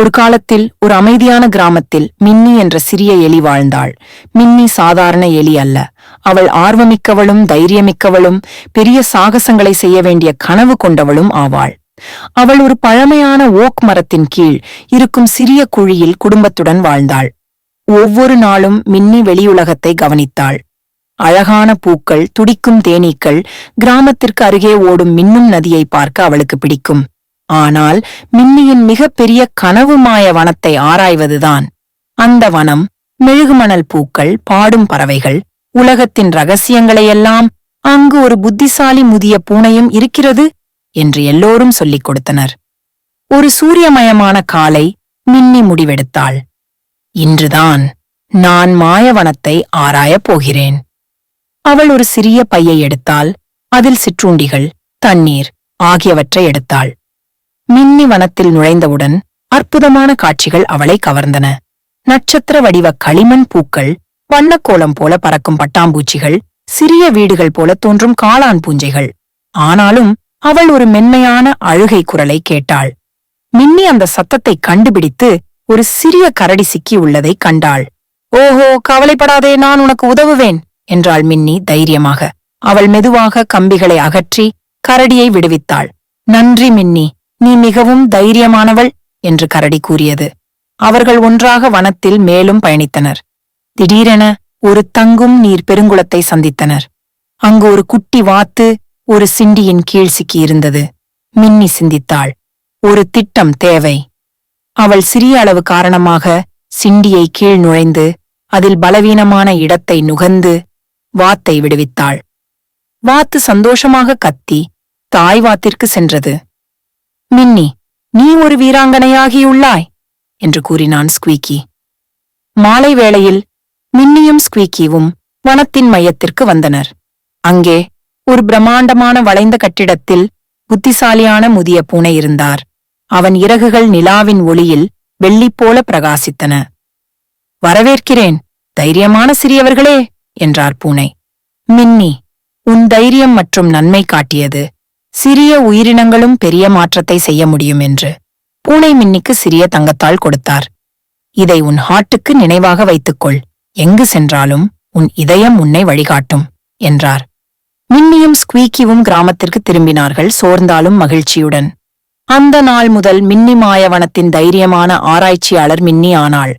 ஒரு காலத்தில் ஒரு அமைதியான கிராமத்தில் மின்னி என்ற சிறிய எலி வாழ்ந்தாள். மின்னி சாதாரண எலி அல்ல. அவள் ஆர்வமிக்கவளும் தைரியமிக்கவளும் பெரிய சாகசங்களை செய்ய வேண்டிய கனவு கொண்டவளும் ஆவாள். அவள் ஒரு பழமையான ஓக் மரத்தின் கீழ் இருக்கும் சிறிய குழியில் குடும்பத்துடன் வாழ்ந்தாள். ஒவ்வொரு நாளும் மின்னி வெளியுலகத்தை கவனித்தாள். அழகான பூக்கள் துடிக்கும் தேனீக்கள் கிராமத்திற்கு அருகே ஓடும் மின்னும் நதியை பார்க்க அவளுக்கு பிடிக்கும். ஆனால் மின்னியின் மிகப்பெரிய கனவு மாய வனத்தை ஆராய்வதுதான். அந்த வனம் மெழுகுமணல் பூக்கள் பாடும் பறவைகள் உலகத்தின் ரகசியங்களையெல்லாம் அங்கு ஒரு புத்திசாலி முதிய பூனையும் இருக்கிறது என்று எல்லோரும் சொல்லிக் கொடுத்தனர். ஒரு சூரியமயமான காலை மின்னி முடிவெடுத்தாள். இன்றுதான் நான் மாயவனத்தை ஆராயப் போகிறேன். அவள் ஒரு சிறிய பையை எடுத்தாள். அதில் சிற்றுண்டிகள் தண்ணீர் ஆகியவற்றை எடுத்தாள். மின்னி வனத்தில் நுழைந்தவுடன் அற்புதமான காட்சிகள் அவளை கவர்ந்தன. நட்சத்திர வடிவ களிமண் பூக்கள் வண்ணக்கோலம் போல பறக்கும் பட்டாம்பூச்சிகள் சிறிய வீடுகள் போல தோன்றும் காளான் பூஞ்சைகள். ஆனாலும் அவள் ஒரு மென்மையான அழுகை குரலை கேட்டாள். மின்னி அந்த சத்தத்தை கண்டுபிடித்து ஒரு சிறிய கரடி சிக்கி உள்ளதை கண்டாள். ஓஹோ கவலைப்படாதே நான் உனக்கு உதவுவேன் என்றாள் மின்னி தைரியமாக. அவள் மெதுவாக கம்பிகளை அகற்றி கரடியை விடுவித்தாள். நன்றி மின்னி. நீ மிகவும் தைரியமானவள் என்று கரடி கூறியது. அவர்கள் ஒன்றாக வனத்தில் மேலும் பயணித்தனர். திடீரென ஒரு தங்கும் நீர் பெருங்குளத்தை சந்தித்தனர். அங்கு ஒரு குட்டி வாத்து ஒரு சிண்டியின் கீழ் சிக்கியிருந்தது. மின்னி சிந்தித்தாள். ஒரு திட்டம் தேவை. அவள் சிறிய அளவு காரணமாக சிண்டியை கீழ் நுழைந்து அதில் பலவீனமான இடத்தை நுகர்ந்து வாத்தை விடுவித்தாள். வாத்து சந்தோஷமாக கத்தி தாய் வாத்திற்கு சென்றது. மின்னி நீ ஒரு வீராங்கனையாகியுள்ளாய் என்று கூறினான் ஸ்குவீக்கி. மாலை வேளையில் மின்னியும் ஸ்குவீக்கியும் வனத்தின் மையத்திற்கு வந்தனர். அங்கே ஒரு பிரம்மாண்டமான வளைந்த கட்டிடத்தில் புத்திசாலியான முதிய பூனை இருந்தார். அவன் இறகுகள் நிலாவின் ஒளியில் வெள்ளி போல பிரகாசித்தன. வரவேற்கிறேன் தைரியமான சிறியவர்களே என்றார் பூனை. மின்னி உன் தைரியம் மற்றும் நன்மை காட்டியது சிறிய உயிரினங்களும் பெரிய மாற்றத்தை செய்ய முடியும் என்று பூனை மின்னிக்கு சிறிய தங்கத்தால் கொடுத்தார். இதை உன் ஹாட்டுக்கு நினைவாக வைத்துக்கொள். எங்கு சென்றாலும் உன் இதயம் உன்னை வழிகாட்டும் என்றார். மின்னியும் ஸ்குவீக்கிவும் கிராமத்திற்கு திரும்பினார்கள் சோர்ந்தாலும் மகிழ்ச்சியுடன். அந்த நாள் முதல் மின்னி மாயவனத்தின் தைரியமான ஆராய்ச்சியாளர் மின்னி ஆனாள்.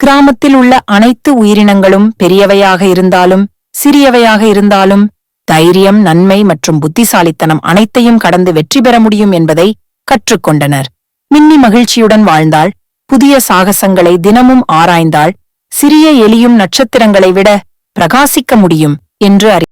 கிராமத்தில் உள்ள அனைத்து உயிரினங்களும் பெரியவையாக இருந்தாலும் சிறியவையாக இருந்தாலும் தைரியம் நன்மை மற்றும் புத்திசாலித்தனம் அனைத்தையும் கடந்து வெற்றி பெற முடியும் என்பதை கற்றுக்கொண்டனர். மின்னி மகிழ்ச்சியுடன் வாழ்ந்தாள். புதிய சாகசங்களை தினமும் ஆராய்ந்தாள். சிறிய எலியும் நட்சத்திரங்களை விட பிரகாசிக்க முடியும் என்று அறி